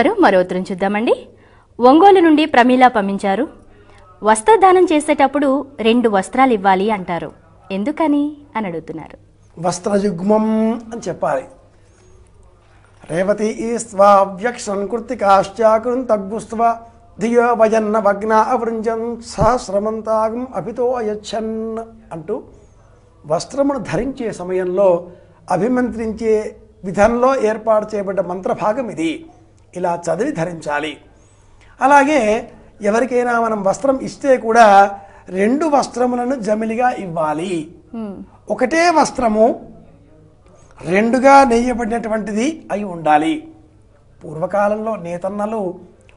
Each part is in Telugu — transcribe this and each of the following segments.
మరో ఉత్తరం చూద్దామండి. ఒంగోలు నుండి ప్రమీల పంపించారు. వస్త్రదానం చేసేటప్పుడు రెండు వస్త్రాలు ఇవ్వాలి అంటారు. ఎందుకని? అని అడుగుతున్నారు. వస్త్రయుగ్మం అని చెప్పాలి. రేవతి స్వావ్యక్షన్ కృతికాశ్చాకృం తగ్గుస్వ ధియో వజన్న భగ్న అవృంజం సహస్రమంతాగం అభితో అయచ్చన్ అంటూ వస్త్రమును ధరించే సమయంలో అభిమంత్రించే విధంలో ఏర్పాటు చేయబడ్డ మంత్రభాగం ఇది. ఇలా చదివి ధరించాలి. అలాగే ఎవరికైనా మనం వస్త్రం ఇస్తే కూడా రెండు వస్త్రములను జమిలిగా ఇవ్వాలి. ఒకటే వస్త్రము రెండుగా నేయబడినటువంటిది అయి ఉండాలి. పూర్వకాలంలో నేతన్నలు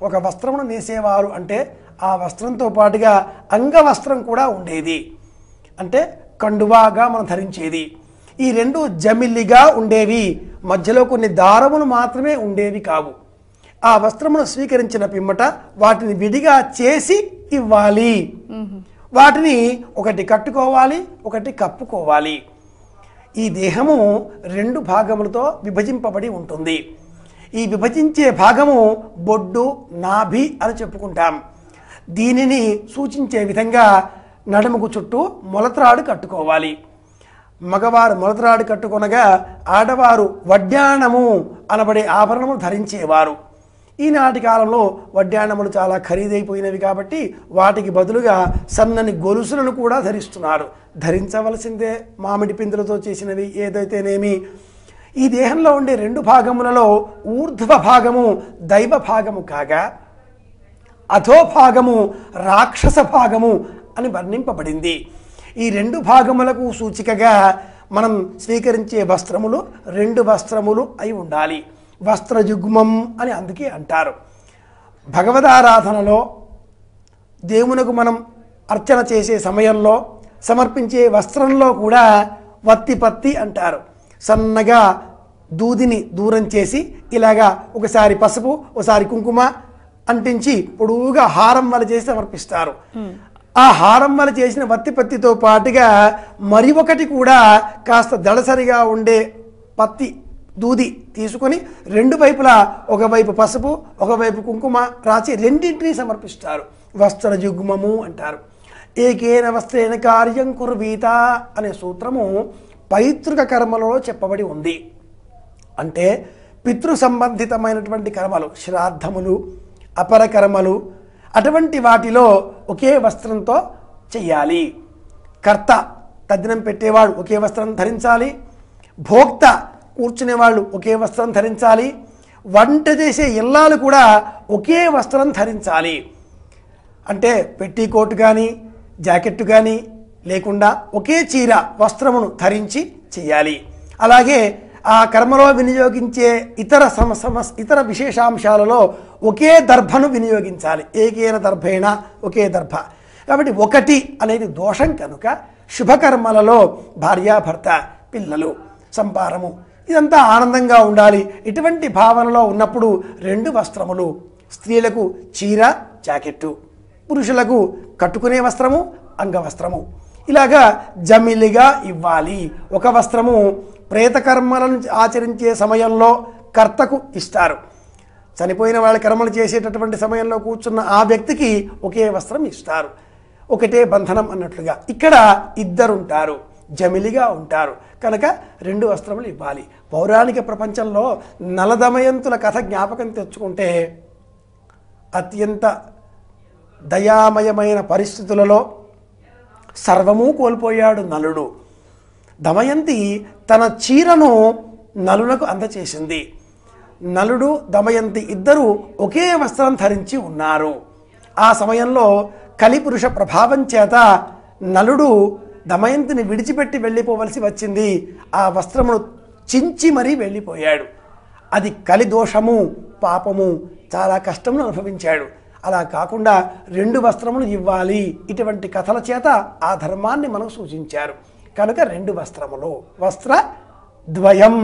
ఒక వస్త్రమును నేసేవారు అంటే ఆ వస్త్రంతో పాటుగా అంగవస్త్రం కూడా ఉండేది. అంటే కండువాగా మనం ధరించేది. ఈ రెండు జమిల్లిగా ఉండేవి. మధ్యలో కొన్ని దారములు మాత్రమే ఉండేవి కావు. ఆ వస్త్రమును స్వీకరించిన పిమ్మట వాటిని విడిగా చేసి ఇవ్వాలి. వాటిని ఒకటి కట్టుకోవాలి ఒకటి కప్పుకోవాలి. ఈ దేహము రెండు భాగములతో విభజింపబడి ఉంటుంది. ఈ విభజించే భాగము బొడ్డు నాభి అని చెప్పుకుంటాం. దీనిని సూచించే విధంగా నడుముకు చుట్టూ మొలత్రాడు కట్టుకోవాలి. మగవారు మొలత్రాడు కట్టుకొనగా ఆడవారు వడ్డాణము అనబడే ఆభరణము ధరించేవారు. ఈనాటి కాలంలో వడ్డాణములు చాలా ఖరీదైపోయినవి కాబట్టి వాటికి బదులుగా సన్నని గొలుసులను కూడా ధరిస్తున్నారు. ధరించవలసిందే మామిడి పిందులతో చేసినవి ఏదైతేనేమి? ఈ దేహంలో ఉండే రెండు భాగములలో ఊర్ధ్వ భాగము దైవ భాగము కాగా అధోభాగము రాక్షస భాగము అని వర్ణింపబడింది. ఈ రెండు భాగములకు సూచికగా మనం స్వీకరించే వస్త్రములు రెండు వస్త్రములు అయి ఉండాలి. వస్త్రయుగ్మం అని అందుకే అంటారు. భగవదారాధనలో దేవునకు మనం అర్చన చేసే సమయంలో సమర్పించే వస్త్రంలో కూడా వత్తి పత్తి అంటారు. సన్నగా దూదిని దూరం చేసి ఇలాగా ఒకసారి పసుపు ఒకసారి కుంకుమ అంటించి పొడువుగా హారం వల చేసి సమర్పిస్తారు. ఆ హారం వల చేసిన వత్తి పత్తితో పాటుగా మరి ఒకటి కూడా కాస్త దళసరిగా ఉండే పత్తి దూది తీసుకొని రెండు వైపులా ఒకవైపు పసుపు ఒకవైపు కుంకుమ రాసి రెండింటినీ సమర్పిస్తారు. వస్త్ర జుగ్మము అంటారు. ఏకేన వస్త్రేణ కార్యం కుర్వీత అనే సూత్రము పైతృక కర్మలలో చెప్పబడి ఉంది. అంటే పితృ సంబంధితమైనటువంటి కర్మలు శ్రాద్ధములు అపర కర్మలు అటువంటి వాటిలో ఒకే వస్త్రంతో చెయ్యాలి. కర్త తద్దినం పెట్టేవాడు ఒకే వస్త్రం ధరించాలి. భోక్త కూర్చునే వాళ్ళు ఒకే వస్త్రం ధరించాలి. వంట చేసే ఇల్లాలు కూడా ఒకే వస్త్రం ధరించాలి. అంటే పెట్టి కోటు కానీ జాకెట్టు కానీ లేకుండా ఒకే చీర వస్త్రమును ధరించి చేయాలి. అలాగే ఆ కర్మలో వినియోగించే ఇతర సమ ఇతర విశేషాంశాలలో ఒకే దర్భను వినియోగించాలి. ఏకేన దర్భేణ ఒకే దర్భ. కాబట్టి ఒకటి అనేది దోషం కనుక శుభకర్మలలో భార్యాభర్త పిల్లలు సంపారము. ఇదంతా ఆనందంగా ఉండాలి. ఇటువంటి భావనలో ఉన్నప్పుడు రెండు వస్త్రములు. స్త్రీలకు చీర జాకెట్టు. పురుషులకు కట్టుకునే వస్త్రము అంగవస్త్రము ఇలాగా జమిలిగా ఇవ్వాలి. ఒక వస్త్రము ప్రేతకర్మలను ఆచరించే సమయంలో కర్తకు ఇస్తారు. చనిపోయిన వాళ్ళ కర్మలు చేసేటటువంటి సమయంలో కూర్చున్న ఆ వ్యక్తికి ఒకే వస్త్రం ఇస్తారు. ఒకటే బంధనం అన్నట్లుగా. ఇక్కడ ఇద్దరుంటారు. జమిలిగా ఉంటారు. కనుక రెండు వస్త్రములు ఇవ్వాలి. పౌరాణిక ప్రపంచంలో నలదమయంతుల కథ జ్ఞాపకం తెచ్చుకుంటే అత్యంత దయామయమైన పరిస్థితులలో సర్వము కోల్పోయాడు నలుడు. దమయంతి తన చీరను నలునకు అందచేసింది. నలుడు దమయంతి ఇద్దరు ఒకే వస్త్రం ధరించి ఉన్నారు. ఆ సమయంలో కలిపురుష ప్రభావం చేత నలుడు దమయంతిని విడిచిపెట్టి వెళ్ళిపోవలసి వచ్చింది. ఆ వస్త్రమును చించి మరీ వెళ్ళిపోయాడు. అది కలిదోషము పాపము చాలా కష్టమును అనుభవించాడు. అలా కాకుండా రెండు వస్త్రములు ఇవ్వాలి. ఇటువంటి కథల చేత ఆ ధర్మాన్ని మనకు సూచించారు. కనుక రెండు వస్త్రములు. వస్త్ర ద్వయం.